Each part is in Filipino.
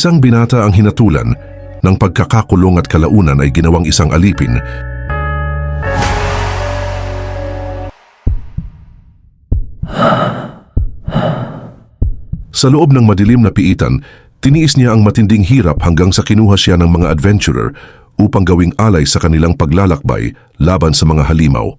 Isang binata ang hinatulan ng pagkakakulong at kalaunan ay ginawang isang alipin. Sa loob ng madilim na piitan, tiniis niya ang matinding hirap hanggang sa kinuha siya ng mga adventurer upang gawing alay sa kanilang paglalakbay laban sa mga halimaw.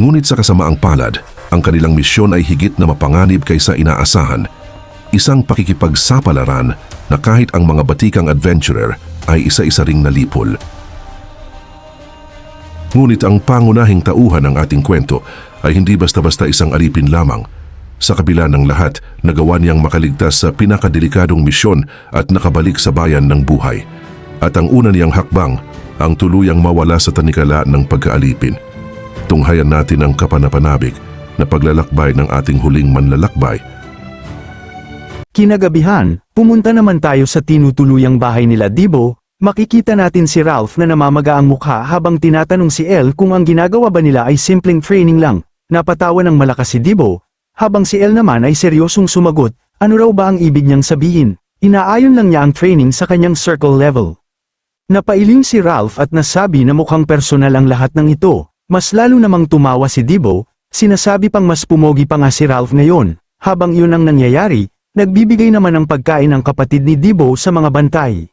Ngunit sa kasamaang palad, ang kanilang misyon ay higit na mapanganib kaysa inaasahan. Isang pakikipagsapalaran na kahit ang mga batikang adventurer ay isa-isa ring nalipol. Ngunit ang pangunahing tauhan ng ating kwento ay hindi basta-basta isang alipin lamang. Sa kabila ng lahat, nagawa niyang makaligtas sa pinakadelikadong misyon at nakabalik sa bayan ng buhay. At ang una niyang hakbang, ang tuluyang mawala sa tanikala ng pagkaalipin. Tunghayan natin ang kapanapanabik na paglalakbay ng ating huling manlalakbay Kinagabihan, pumunta naman tayo sa tinutuluyang bahay nila Dibo, makikita natin si Ralph na namamaga ang mukha habang tinatanong si El kung ang ginagawa ba nila ay simpleng training lang. Napatawa ng malakas si Dibo, habang si El naman ay seryosong sumagot, ano raw ba ang ibig niyang sabihin? Inaayon lang niya ang training sa kanyang circle level. Napailing si Ralph at nasabi na mukhang personal ang lahat ng ito, mas lalo namang tumawa si Dibo, sinasabi pang mas pumogi pa nga si Ralph ngayon, habang iyon ang nangyayari, Nagbibigay naman ng pagkain ang kapatid ni Dibo sa mga bantay.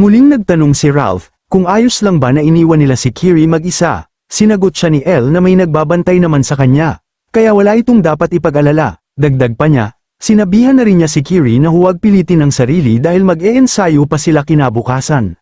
Muling nagtanong si Ralph kung ayos lang ba na iniwan nila si Kiri mag-isa. Sinagot siya ni El na may nagbabantay naman sa kanya. Kaya wala itong dapat ipag-alala. Dagdag pa niya, sinabihan na rin niya si Kiri na huwag pilitin ang sarili dahil mag-e-ensayo pa sila kinabukasan.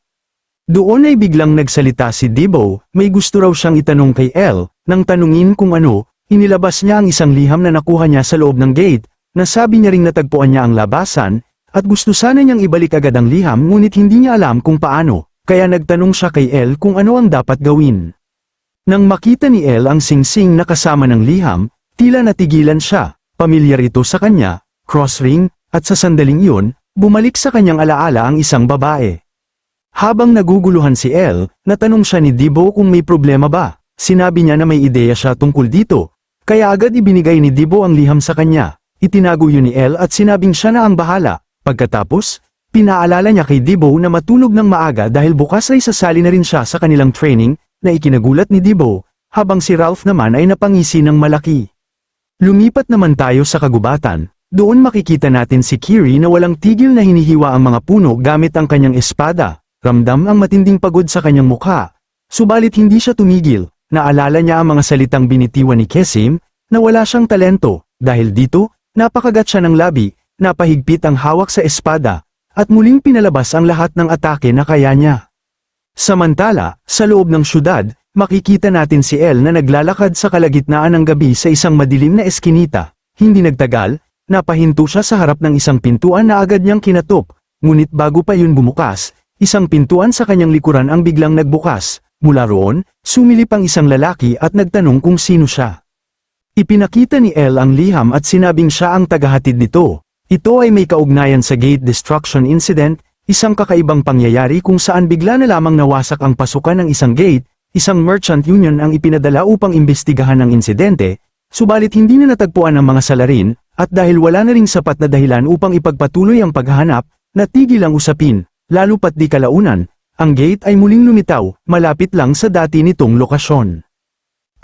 Doon ay biglang nagsalita si Dibo, may gusto raw siyang itanong kay El, nang tanungin kung ano, inilabas niya ang isang liham na nakuha niya sa loob ng gate, Nasabi niya ring natagpuan niya ang labasan, at gusto sana niyang ibalik agad ang liham ngunit hindi niya alam kung paano, kaya nagtanong siya kay El kung ano ang dapat gawin. Nang makita ni El ang singsing na kasama ng liham, tila natigilan siya, pamilyar ito sa kanya, cross ring, at sa sandaling iyon, bumalik sa kanyang alaala ang isang babae. Habang naguguluhan si El, natanong siya ni Dibo kung may problema ba, sinabi niya na may ideya siya tungkol dito, kaya agad ibinigay ni Dibo ang liham sa kanya. Itinago yun ni El at sinabing siya na ang bahala. Pagkatapos, pinaalala niya kay Dibo na matulog ng maaga dahil bukas ay sasali na rin siya sa kanilang training, na ikinagulat ni Dibo, habang si Ralph naman ay napangisi ng malaki. Lumipat naman tayo sa kagubatan, doon makikita natin si Kiri na walang tigil na hinihiwa ang mga puno gamit ang kanyang espada, ramdam ang matinding pagod sa kanyang mukha. Subalit hindi siya tumigil, naalala niya ang mga salitang binitiwan ni Kesim, na wala siyang talento, dahil dito, Napakagat siya ng labi, napahigpit ang hawak sa espada, at muling pinalabas ang lahat ng atake na kaya niya. Samantala, sa loob ng syudad, makikita natin si El na naglalakad sa kalagitnaan ng gabi sa isang madilim na eskinita. Hindi nagtagal, napahinto siya sa harap ng isang pintuan na agad niyang kinatop, ngunit bago pa yun bumukas, isang pintuan sa kanyang likuran ang biglang nagbukas. Mula roon, sumilip ang isang lalaki at nagtanong kung sino siya. Ipinakita ni El ang liham at sinabing siya ang tagahatid nito. Ito ay may kaugnayan sa gate destruction incident, isang kakaibang pangyayari kung saan bigla na lamang nawasak ang pasukan ng isang gate, isang merchant union ang ipinadala upang imbestigahan ang insidente, subalit hindi na natagpuan ang mga salarin, at dahil wala na ring sapat na dahilan upang ipagpatuloy ang paghahanap, natigil ang usapin, lalo pat di kalaunan, ang gate ay muling lumitaw, malapit lang sa dati nitong lokasyon.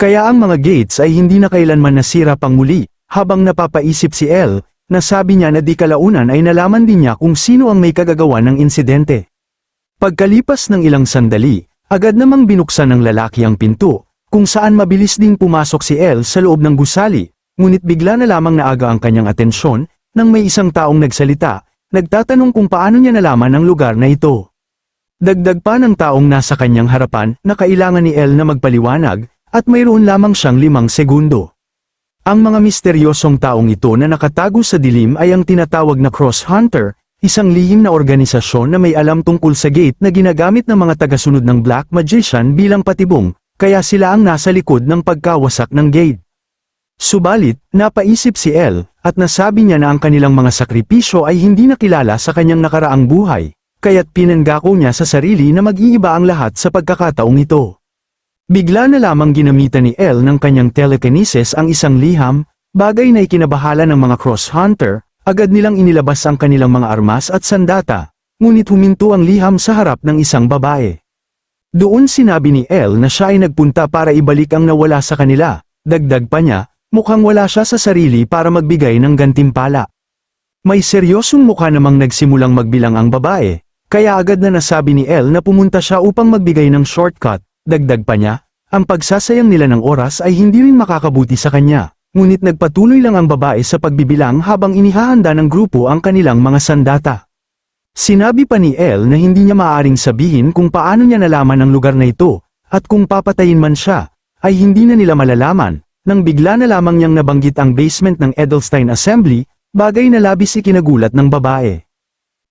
Kaya ang mga gates ay hindi na kailanman nasira pang muli, habang napapaisip si El, nasabi niya na di kalaunan ay nalaman din niya kung sino ang may kagagawa ng insidente. Pagkalipas ng ilang sandali, agad namang binuksan ng lalaki ang pinto, kung saan mabilis ding pumasok si El sa loob ng gusali, ngunit bigla na lamang naaga ang kanyang atensyon, nang may isang taong nagsalita, nagtatanong kung paano niya nalaman ang lugar na ito. Dagdag pa ng taong nasa kanyang harapan na kailangan ni El na magpaliwanag, at mayroon lamang siyang limang segundo. Ang mga misteryosong taong ito na nakatago sa dilim ay ang tinatawag na Cross Hunter, isang lihim na organisasyon na may alam tungkol sa gate na ginagamit ng mga tagasunod ng Black Magician bilang patibong, kaya sila ang nasa likod ng pagkawasak ng gate. Subalit, napaisip si El, at nasabi niya na ang kanilang mga sakripisyo ay hindi nakilala sa kanyang nakaraang buhay, kaya't pinanggako niya sa sarili na mag-iiba ang lahat sa pagkakataong ito. Bigla na lamang ginamitan ni El ng kanyang telekinesis ang isang liham, bagay na ikinabahala ng mga cross-hunter, agad nilang inilabas ang kanilang mga armas at sandata, ngunit huminto ang liham sa harap ng isang babae. Doon sinabi ni El na siya ay nagpunta para ibalik ang nawala sa kanila, dagdag pa niya, mukhang wala siya sa sarili para magbigay ng gantimpala. May seryosong mukha namang nagsimulang magbilang ang babae, kaya agad na nasabi ni El na pumunta siya upang magbigay ng shortcut, dagdag pa niya, ang pagsasayang nila ng oras ay hindi rin makakabuti sa kanya, ngunit nagpatuloy lang ang babae sa pagbibilang habang inihahanda ng grupo ang kanilang mga sandata. Sinabi pa ni El na hindi niya maaaring sabihin kung paano niya nalaman ang lugar na ito, at kung papatayin man siya, ay hindi na nila malalaman, nang bigla na lamang niyang nabanggit ang basement ng Edelstein Assembly, bagay na labis ikinagulat ng babae.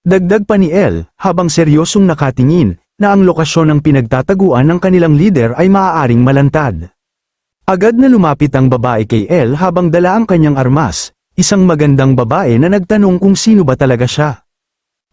Dagdag pa ni El, habang seryosong nakatingin, na ang lokasyon ng pinagtataguan ng kanilang leader ay maaaring malantad. Agad na lumapit ang babae kay El habang dala ang kanyang armas, isang magandang babae na nagtanong kung sino ba talaga siya.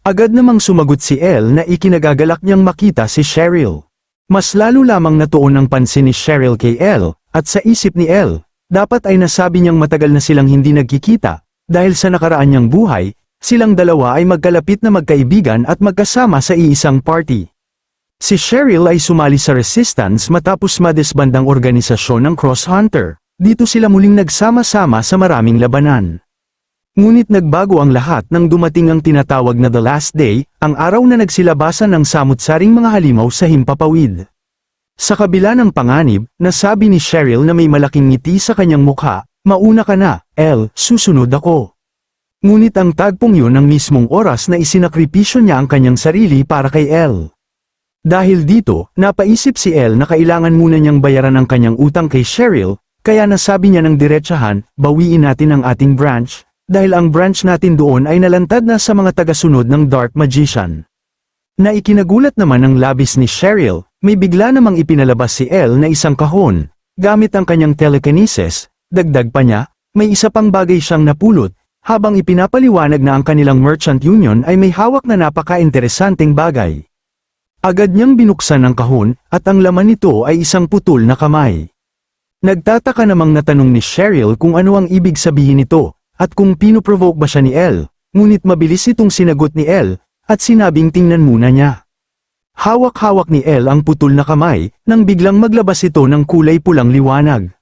Agad namang sumagot si El na ikinagagalak niyang makita si Cheryl. Mas lalo lamang natuon ang pansin ni Cheryl kay El, at sa isip ni El, dapat ay nasabi niyang matagal na silang hindi nagkikita, dahil sa nakaraan niyang buhay, silang dalawa ay magkalapit na magkaibigan at magkasama sa iisang party. Si Cheryl ay sumali sa resistance matapos madisbandang organisasyon ng Cross Hunter. Dito sila muling nagsama-sama sa maraming labanan. Ngunit nagbago ang lahat nang dumating ang tinatawag na The Last Day, ang araw na nagsilabasan ng samut-saring mga halimaw sa himpapawid. Sa kabila ng panganib, nasabi ni Cheryl na may malaking ngiti sa kanyang mukha, mauna ka na, El, susunod ako. Ngunit ang tagpong yun ang mismong oras na isinakripisyo niya ang kanyang sarili para kay El. Dahil dito, napaisip si El na kailangan muna niyang bayaran ang kanyang utang kay Cheryl, kaya nasabi niya ng diretsahan, bawiin natin ang ating branch, dahil ang branch natin doon ay nalantad na sa mga tagasunod ng Dark Magician. Na ikinagulat naman ang labis ni Cheryl, may bigla namang ipinalabas si El na isang kahon, gamit ang kanyang telekinesis, dagdag pa niya, may isa pang bagay siyang napulot, habang ipinapaliwanag na ang kanilang merchant union ay may hawak na napaka-interesanteng bagay. Agad niyang binuksan ang kahon, at ang laman nito ay isang putol na kamay. Nagtataka namang natanong ni Cheryl kung ano ang ibig sabihin nito, at kung pinoprovoke ba siya ni El, ngunit mabilis itong sinagot ni El, at sinabing tingnan muna niya. Hawak-hawak ni El ang putol na kamay, nang biglang maglabas ito ng kulay pulang liwanag.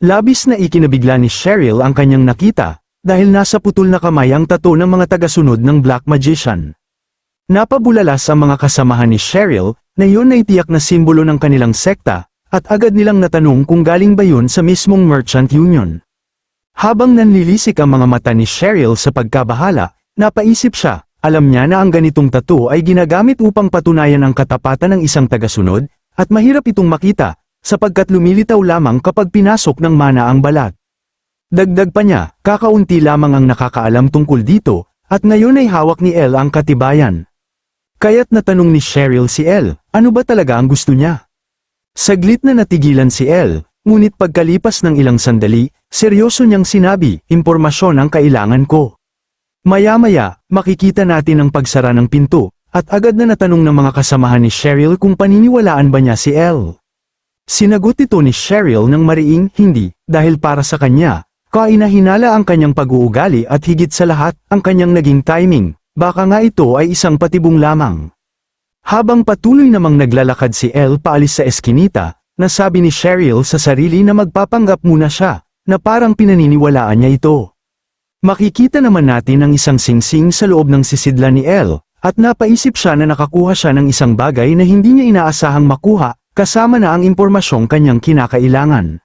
Labis na ikinabigla ni Cheryl ang kanyang nakita, dahil nasa putol na kamay ang tato ng mga tagasunod ng Black Magician. Napabulalas ang mga kasamahan ni Cheryl, na yun ay tiyak na simbolo ng kanilang sekta, at agad nilang natanong kung galing ba yun sa mismong Merchant Union. Habang nanlilisik ang mga mata ni Cheryl sa pagkabahala, napaisip siya, alam niya na ang ganitong tattoo ay ginagamit upang patunayan ang katapatan ng isang tagasunod, at mahirap itong makita, sapagkat lumilitaw lamang kapag pinasok ng mana ang balat. Dagdag pa niya, kakaunti lamang ang nakakaalam tungkol dito, at ngayon ay hawak ni El ang katibayan. Kaya't natanong ni Cheryl si El, ano ba talaga ang gusto niya? Saglit na natigilan si El, ngunit pagkalipas ng ilang sandali, seryoso niyang sinabi, impormasyon ang kailangan ko. Maya-maya, makikita natin ang pagsara ng pinto, at agad na natanong ng mga kasamahan ni Cheryl kung paniniwalaan ba niya si El. Sinagot ito ni Cheryl ng mariing hindi, dahil para sa kanya, kainahinala ang kanyang pag-uugali at higit sa lahat, ang kanyang naging timing, baka nga ito ay isang patibong lamang. Habang patuloy namang naglalakad si El paalis sa eskinita, nasabi ni Cheryl sa sarili na magpapanggap muna siya, na parang pinaniniwalaan niya ito. Makikita naman natin ang isang singsing sa loob ng sisidla ni El, at napaisip siya na nakakuha siya ng isang bagay na hindi niya inaasahang makuha, kasama na ang impormasyong kanyang kinakailangan.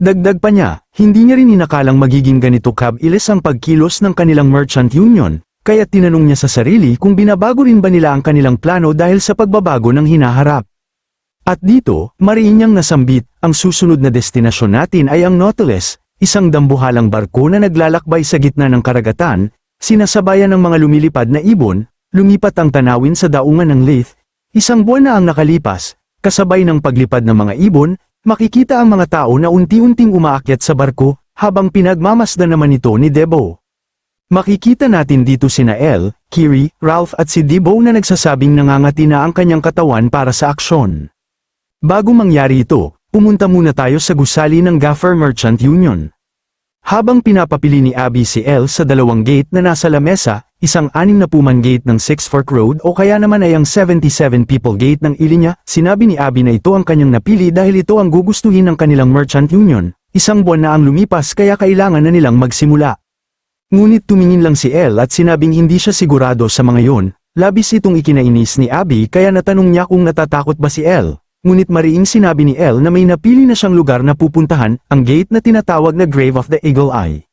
Dagdag pa niya, hindi niya rin inakalang magiging ganito kabilis ang pagkilos ng kanilang merchant union, kaya tinanong niya sa sarili kung binabago rin ba nila ang kanilang plano dahil sa pagbabago ng hinaharap. At dito, mariin niyang nasambit, ang susunod na destinasyon natin ay ang Nautilus, isang dambuhalang barko na naglalakbay sa gitna ng karagatan, sinasabayan ng mga lumilipad na ibon, lumipat ang tanawin sa daungan ng Leith, isang buwan na ang nakalipas, kasabay ng paglipad ng mga ibon, makikita ang mga tao na unti-unting umaakyat sa barko, habang pinagmamasdan naman ito ni Debo. Makikita natin dito sina El, Kiri, Ralph at si Debo na nagsasabing nangangati na ang kanyang katawan para sa aksyon. Bago mangyari ito, pumunta muna tayo sa gusali ng Gaffer Merchant Union. Habang pinapapili ni Abby si El sa dalawang gate na nasa lamesa, isang anim na puman gate ng Six Fork Road o kaya naman ay ang 77 People Gate ng Ilinya, sinabi ni Abby na ito ang kanyang napili dahil ito ang gugustuhin ng kanilang Merchant Union. Isang buwan na ang lumipas kaya kailangan na nilang magsimula. Ngunit tumingin lang si El at sinabing hindi siya sigurado sa mga yon, labis itong ikinainis ni Abby kaya natanong niya kung natatakot ba si El. Ngunit mariing sinabi ni El na may napili na siyang lugar na pupuntahan, ang gate na tinatawag na Grave of the Eagle Eye.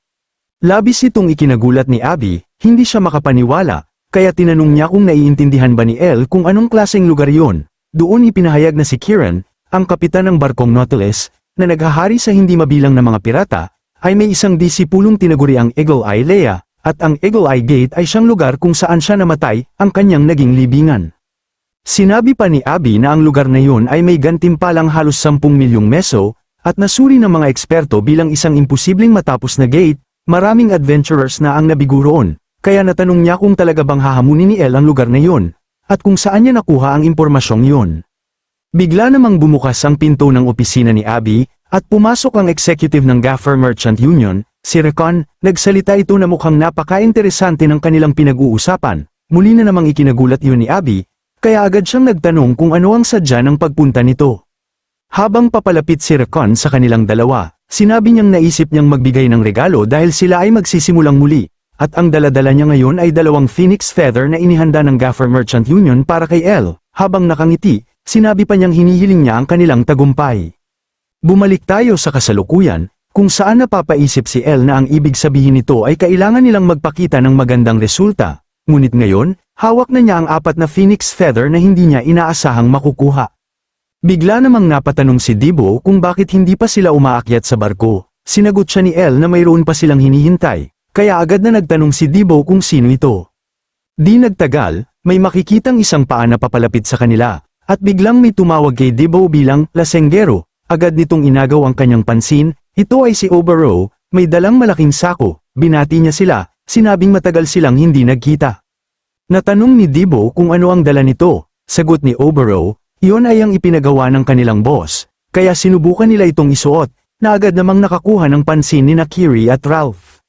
Labis itong ikinagulat ni Abby, hindi siya makapaniwala, kaya tinanong niya kung naiintindihan ba ni El kung anong klaseng lugar yon. Doon ipinahayag na si Kieran, ang kapitan ng barkong Nautilus, na naghahari sa hindi mabilang na mga pirata, ay may isang disipulong tinaguriang Eagle Eye Leia, at ang Eagle Eye Gate ay siyang lugar kung saan siya namatay, ang kanyang naging libingan. Sinabi pa ni Abby na ang lugar na yun ay may gantimpalang halos 10 milyong meso, at nasuri ng mga eksperto bilang isang imposibleng matapos na gate, maraming adventurers na ang nabiguroon, kaya natanong niya kung talaga bang hahamunin ni El ang lugar na yun, at kung saan niya nakuha ang impormasyong yun. Bigla namang bumukas ang pinto ng opisina ni Abby, at pumasok ang executive ng Gaffer Merchant Union, si Recon, nagsalita ito na mukhang napaka-interesante ng kanilang pinag-uusapan, muli na namang ikinagulat yun ni Abby, kaya agad siyang nagtanong kung ano ang sadya ng pagpunta nito. Habang papalapit si Recon sa kanilang dalawa, sinabi niyang naisip niyang magbigay ng regalo dahil sila ay magsisimulang muli, at ang daladala niya ngayon ay dalawang phoenix feather na inihanda ng Gaffer Merchant Union para kay El, habang nakangiti, sinabi pa niyang hinihiling niya ang kanilang tagumpay. Bumalik tayo sa kasalukuyan, kung saan napapaisip si El na ang ibig sabihin nito ay kailangan nilang magpakita ng magandang resulta, ngunit ngayon, hawak na niya ang apat na phoenix feather na hindi niya inaasahang makukuha. Bigla namang napatanong si Dibo kung bakit hindi pa sila umaakyat sa barko. Sinagot siya ni El na mayroon pa silang hinihintay, kaya agad na nagtanong si Dibo kung sino ito. Di nagtagal, may makikitang isang paa na papalapit sa kanila, at biglang may tumawag kay Dibo bilang lasenggero, agad nitong inagaw ang kanyang pansin, ito ay si Obero, may dalang malaking sako, binati niya sila, sinabing matagal silang hindi nagkita. Natanong ni Dibo kung ano ang dala nito, sagot ni Obero, iyon ay ang ipinagawa ng kanilang boss, kaya sinubukan nila itong isuot, na agad namang nakakuha ng pansin ni Nakiri at Ralph.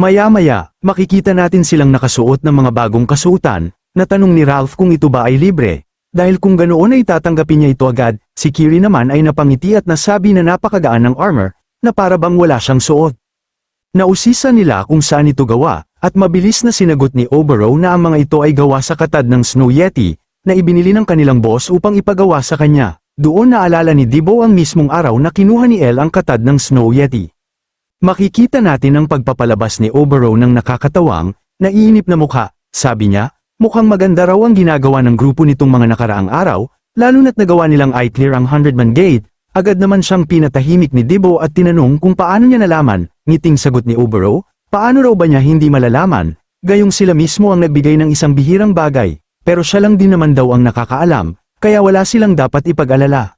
Maya-maya, makikita natin silang nakasuot ng mga bagong kasuotan, natanong ni Ralph kung ito ba ay libre, dahil kung ganoon ay tatanggapin niya ito agad, si Kiri naman ay napangiti at nasabi na napakagaan ng armor, na para bang wala siyang suot. Nausisa nila kung saan ito gawa, at mabilis na sinagot ni Obero na ang mga ito ay gawa sa katad ng Snow Yeti, na ibinili ng kanilang boss upang ipagawa sa kanya. Doon naalala ni Dibo ang mismong araw na kinuha ni El ang katad ng Snow Yeti. Makikita natin ang pagpapalabas ni Obero ng nakakatawang, naiinip na mukha, sabi niya, mukhang maganda raw ang ginagawa ng grupo nitong mga nakaraang araw, lalo na't nagawa nilang eye clear ang 100-man gate, agad naman siyang pinatahimik ni Dibo at tinanong kung paano niya nalaman, ngiting sagot ni Obero, paano raw ba niya hindi malalaman, gayong sila mismo ang nagbigay ng isang bihirang bagay, pero siya lang din naman daw ang nakakaalam, kaya wala silang dapat ipag-alala.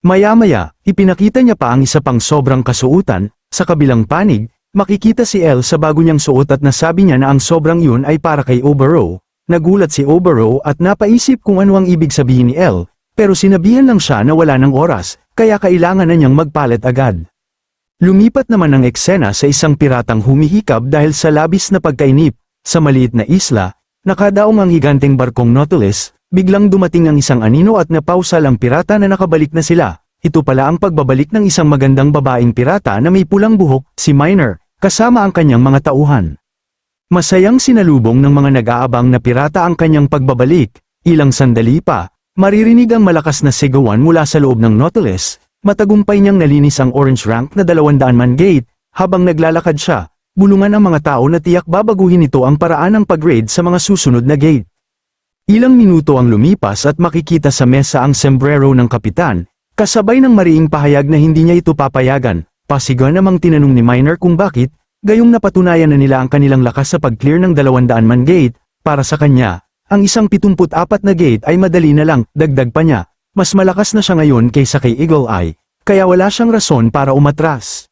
Maya-maya, ipinakita niya pa ang isa pang sobrang kasuutan, sa kabilang panig, makikita si El sa bago niyang suot at nasabi niya na ang sobrang yun ay para kay Obero. Nagulat si Obero at napaisip kung ano ang ibig sabihin ni El, pero sinabihan lang siya na wala ng oras, kaya kailangan na niyang magpalit agad. Lumipat naman ang eksena sa isang piratang humihikab dahil sa labis na pagkainip, sa maliit na isla, nakadaong ang higanteng barkong Nautilus, biglang dumating ang isang anino at napausal ang pirata na nakabalik na sila. Ito pala ang pagbabalik ng isang magandang babaeng pirata na may pulang buhok, si Miner, kasama ang kanyang mga tauhan. Masayang sinalubong ng mga nag-aabang na pirata ang kanyang pagbabalik, ilang sandali pa, maririnig ang malakas na sigawan mula sa loob ng Nautilus, matagumpay niyang nalinis ang orange rank na 200 man gate, habang naglalakad siya, bulungan ang mga tao na tiyak babaguhin ito ang paraan ng pag-raid sa mga susunod na gate. Ilang minuto ang lumipas at makikita sa mesa ang sombrero ng kapitan, kasabay ng mariing pahayag na hindi niya ito papayagan, pasiga namang tinanong ni Miner kung bakit, gayong napatunayan na nila ang kanilang lakas sa pag-clear ng 200 man gate, para sa kanya, ang isang 74 na gate ay madali na lang, dagdag pa niya, mas malakas na siya ngayon kaysa kay Eagle Eye, kaya wala siyang rason para umatras.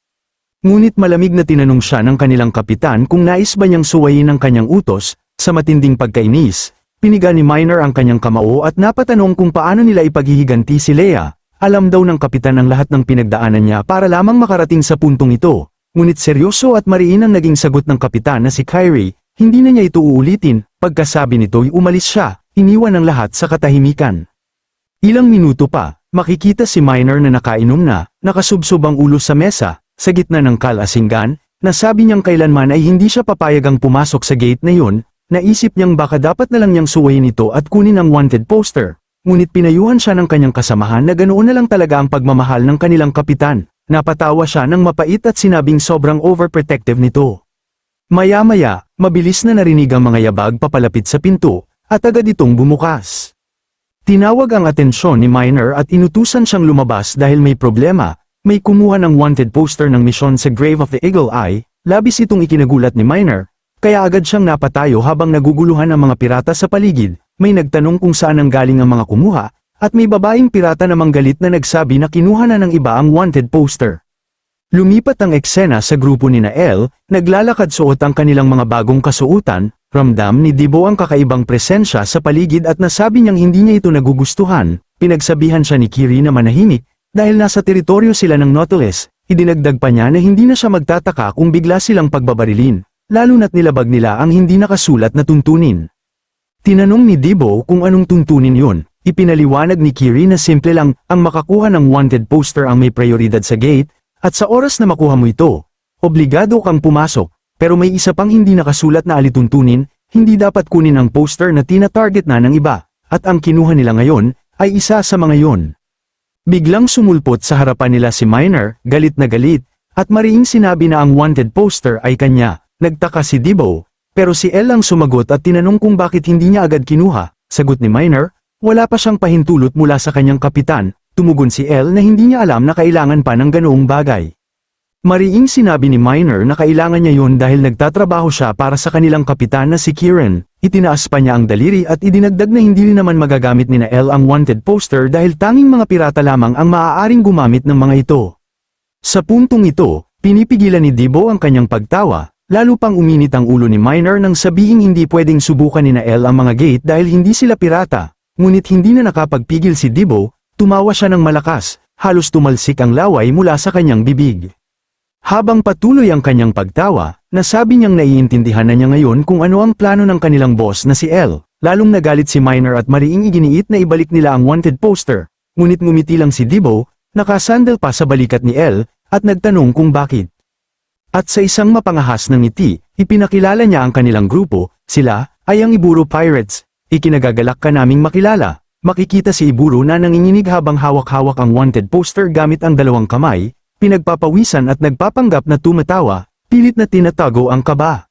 Ngunit malamig na tinanong siya ng kanilang kapitan kung nais ba niyang suwayin ang kanyang utos, sa matinding pagkainis, piniga ni Minor ang kanyang kamao at napatanong kung paano nila ipaghihiganti si Leia. Alam daw ng kapitan ang lahat ng pinagdaanan niya para lamang makarating sa puntong ito. Ngunit seryoso at mariin ang naging sagot ng kapitan na si Kyrie, hindi na niya ito uulitin, pagkasabi nito'y umalis siya, iniwan ang lahat sa katahimikan. Ilang minuto pa, makikita si Minor na nakainom na, nakasubsob ang ulo sa mesa, sa gitna ng kalasinggan, na sabi niyang kailanman ay hindi siya papayagang pumasok sa gate na yun, naisip niyang baka dapat na lang niyang suwayin ito at kunin ang wanted poster. Ngunit pinayuhan siya ng kanyang kasamahan na ganoon na lang talaga ang pagmamahal ng kanilang kapitan. Napatawa siya ng mapait at sinabing sobrang overprotective nito. Maya-maya, mabilis na narinig ang mga yabag papalapit sa pinto, at agad itong bumukas. Tinawag ang atensyon ni Minor at inutusan siyang lumabas dahil may problema, may kumuha ng wanted poster ng misyon sa Grave of the Eagle Eye, labis itong ikinagulat ni Minor, kaya agad siyang napatayo habang naguguluhan ang mga pirata sa paligid, may nagtanong kung saan ang galing ang mga kumuha, at may babaeng pirata namang galit na nagsabi na kinuha na ng iba ang wanted poster. Lumipat ang eksena sa grupo ni Nael, naglalakad suot ang kanilang mga bagong kasuotan, ramdam ni Dibo ang kakaibang presensya sa paligid at nasabi niyang hindi niya ito nagugustuhan, pinagsabihan siya ni Kiri na manahimik, dahil nasa teritoryo sila ng Nautilus, idinagdag pa niya na hindi na siya magtataka kung bigla silang pagbabarilin, lalo na't nilabag nila ang hindi nakasulat na tuntunin. Tinanong ni Dibo kung anong tuntunin yun, ipinaliwanag ni Kiri na simple lang, ang makakuha ng wanted poster ang may prioridad sa gate, at sa oras na makuha mo ito, obligado kang pumasok, pero may isa pang hindi nakasulat na alituntunin, hindi dapat kunin ang poster na tina-target na ng iba, at ang kinuha nila ngayon, ay isa sa mga yon. Biglang sumulpot sa harapan nila si Minor, galit na galit, at mariing sinabi na ang wanted poster ay kanya, nagtaka si Dibo, pero si El ang sumagot at tinanong kung bakit hindi niya agad kinuha, sagot ni Minor, wala pa siyang pahintulot mula sa kanyang kapitan, tumugon si El na hindi niya alam na kailangan pa ng ganoong bagay. Mariing sinabi ni Minor na kailangan niya yun dahil nagtatrabaho siya para sa kanilang kapitan na si Kieran, itinaas pa niya ang daliri at idinagdag na hindi naman magagamit ni na El ang wanted poster dahil tanging mga pirata lamang ang maaaring gumamit ng mga ito. Sa puntong ito, pinipigilan ni Dibo ang kanyang pagtawa, lalo pang uminit ang ulo ni Minor nang sabihing hindi pwedeng subukan ni na El ang mga gate dahil hindi sila pirata, ngunit hindi na nakapagpigil si Dibo, tumawa siya ng malakas, halos tumalsik ang laway mula sa kanyang bibig. Habang patuloy ang kanyang pagtawa, nasabi niyang naiintindihan na niya ngayon kung ano ang plano ng kanilang boss na si El, lalong nagalit si Minor at mariing iginiit na ibalik nila ang wanted poster, ngunit ngumiti lang si Dibo, nakasandal pa sa balikat ni El, at nagtanong kung bakit. At sa isang mapangahas ng ngiti, ipinakilala niya ang kanilang grupo, sila, ay ang Iburo Pirates, ikinagagalak ka naming makilala, makikita si Iburo na nanginginig habang hawak-hawak ang wanted poster gamit ang dalawang kamay, pinagpapawisan at nagpapanggap na tumatawa, pilit na tinatago ang kaba.